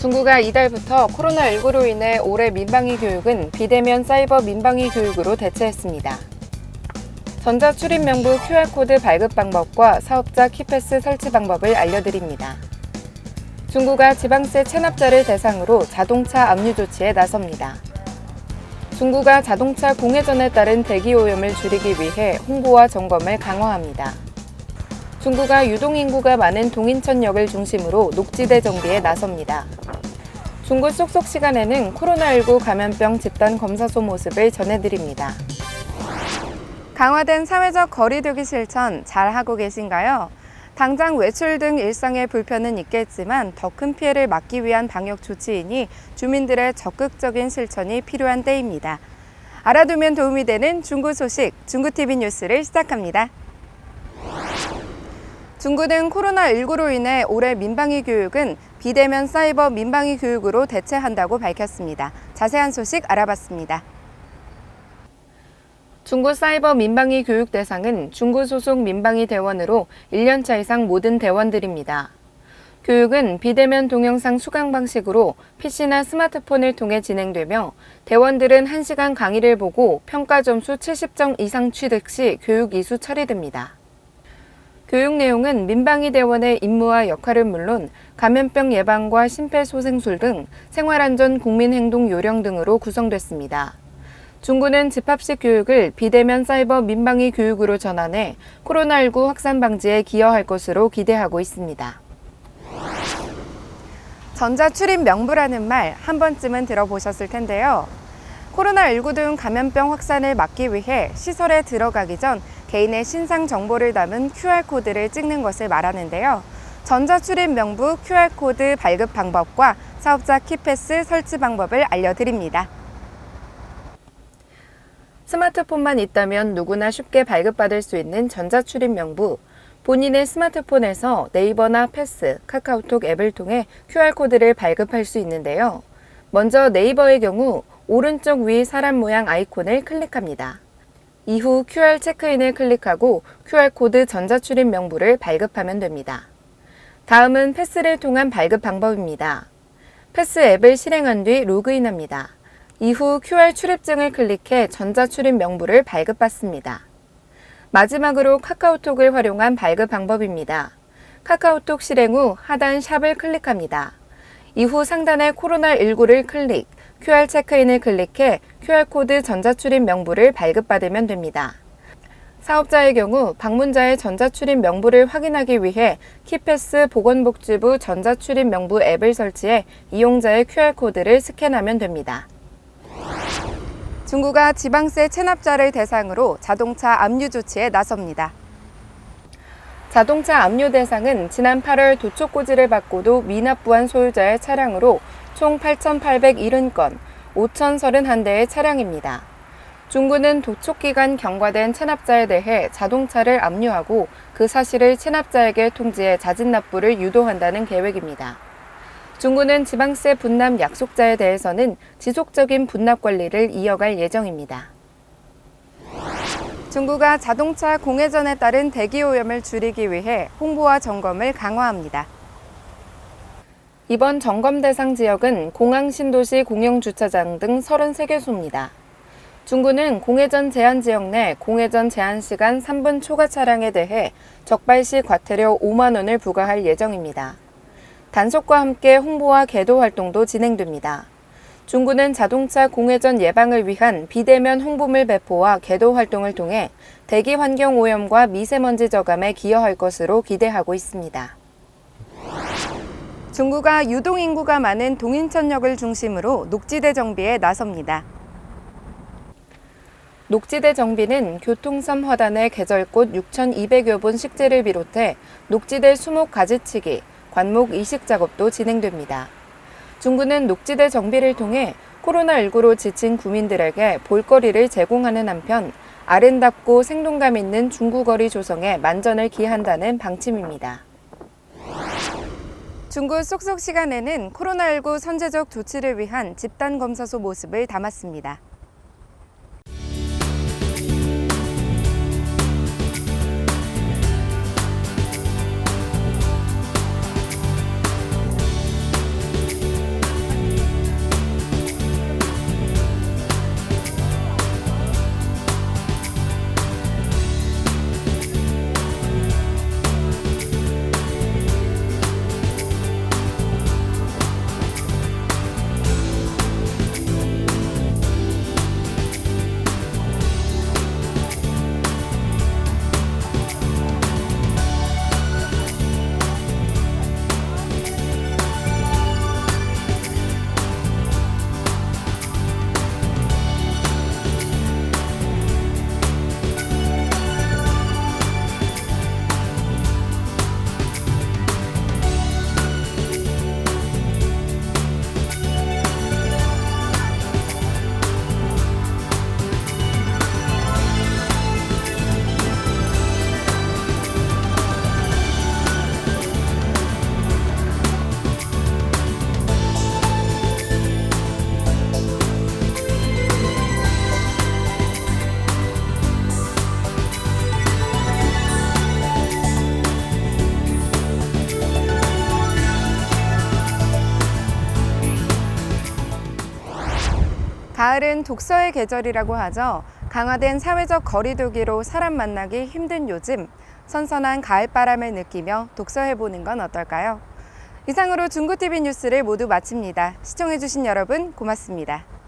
중구가 이달부터 코로나19로 인해 올해 민방위 교육은 비대면 사이버 민방위 교육으로 대체했습니다. 전자 출입 명부 QR코드 발급 방법과 사업자 키패스 설치 방법을 알려드립니다. 중구가 지방세 체납자를 대상으로 자동차 압류 조치에 나섭니다. 중구가 자동차 공회전에 따른 대기 오염을 줄이기 위해 홍보와 점검을 강화합니다. 중구가 유동인구가 많은 동인천역을 중심으로 녹지대 정비에 나섭니다. 중구 쏙쏙 시간에는 코로나19 감염병 집단 검사소 모습을 전해드립니다. 강화된 사회적 거리두기 실천 잘 하고 계신가요? 당장 외출 등 일상의 불편은 있겠지만 더 큰 피해를 막기 위한 방역 조치이니 주민들의 적극적인 실천이 필요한 때입니다. 알아두면 도움이 되는 중구 소식 중구TV 뉴스를 시작합니다. 중구는 코로나19로 인해 올해 민방위 교육은 비대면 사이버 민방위 교육으로 대체한다고 밝혔습니다. 자세한 소식 알아봤습니다. 중구 사이버 민방위 교육 대상은 중구 소속 민방위 대원으로 1년차 이상 모든 대원들입니다. 교육은 비대면 동영상 수강 방식으로 PC나 스마트폰을 통해 진행되며 대원들은 1시간 강의를 보고 평가 점수 70점 이상 취득 시 교육 이수 처리됩니다. 교육 내용은 민방위 대원의 임무와 역할은 물론 감염병 예방과 심폐소생술 등 생활안전 국민행동 요령 등으로 구성됐습니다. 중구는 집합식 교육을 비대면 사이버 민방위 교육으로 전환해 코로나19 확산 방지에 기여할 것으로 기대하고 있습니다. 전자 출입 명부라는 말 한 번쯤은 들어보셨을 텐데요. 코로나19 등 감염병 확산을 막기 위해 시설에 들어가기 전 개인의 신상 정보를 담은 QR코드를 찍는 것을 말하는데요. 전자출입 명부 QR코드 발급 방법과 사업자 키패스 설치 방법을 알려드립니다. 스마트폰만 있다면 누구나 쉽게 발급받을 수 있는 전자출입 명부. 본인의 스마트폰에서 네이버나 패스, 카카오톡 앱을 통해 QR코드를 발급할 수 있는데요. 먼저 네이버의 경우 오른쪽 위 사람 모양 아이콘을 클릭합니다. 이후 QR 체크인을 클릭하고 QR코드 전자출입 명부를 발급하면 됩니다. 다음은 패스를 통한 발급 방법입니다. 패스 앱을 실행한 뒤 로그인합니다. 이후 QR 출입증을 클릭해 전자출입 명부를 발급받습니다. 마지막으로 카카오톡을 활용한 발급 방법입니다. 카카오톡 실행 후 하단 샵을 클릭합니다. 이후 상단의 코로나19를 클릭, QR 체크인을 클릭해 QR코드 전자출입 명부를 발급받으면 됩니다. 사업자의 경우 방문자의 전자출입 명부를 확인하기 위해 키패스 보건복지부 전자출입 명부 앱을 설치해 이용자의 QR코드를 스캔하면 됩니다. 중구가 지방세 체납자를 대상으로 자동차 압류 조치에 나섭니다. 자동차 압류 대상은 지난 8월 도초고지를 받고도 미납부한 소유자의 차량으로 총 8,870건, 5,031대의 차량입니다. 중구는 도촉 기간 경과된 체납자에 대해 자동차를 압류하고 그 사실을 체납자에게 통지해 자진 납부를 유도한다는 계획입니다. 중구는 지방세 분납 약속자에 대해서는 지속적인 분납 관리를 이어갈 예정입니다. 중구가 자동차 공회전에 따른 대기 오염을 줄이기 위해 홍보와 점검을 강화합니다. 이번 점검 대상 지역은 공항 신도시 공영 주차장 등 33개소입니다. 중구는 공회전 제한 지역 내 공회전 제한 시간 3분 초과 차량에 대해 적발 시 과태료 5만 원을 부과할 예정입니다. 단속과 함께 홍보와 계도 활동도 진행됩니다. 중구는 자동차 공회전 예방을 위한 비대면 홍보물 배포와 계도 활동을 통해 대기 환경 오염과 미세먼지 저감에 기여할 것으로 기대하고 있습니다. 중구가 유동 인구가 많은 동인천역을 중심으로 녹지대 정비에 나섭니다. 녹지대 정비는 교통섬 화단의 계절꽃 6,200여 본 식재를 비롯해 녹지대 수목 가지치기, 관목 이식 작업도 진행됩니다. 중구는 녹지대 정비를 통해 코로나19로 지친 구민들에게 볼거리를 제공하는 한편 아름답고 생동감 있는 중구거리 조성에 만전을 기한다는 방침입니다. 중구 쏙쏙 시간에는 코로나19 선제적 조치를 위한 집단 검사소 모습을 담았습니다. 가을은 독서의 계절이라고 하죠. 강화된 사회적 거리두기로 사람 만나기 힘든 요즘, 선선한 가을바람을 느끼며 독서해보는 건 어떨까요? 이상으로 중구TV 뉴스를 모두 마칩니다. 시청해주신 여러분 고맙습니다.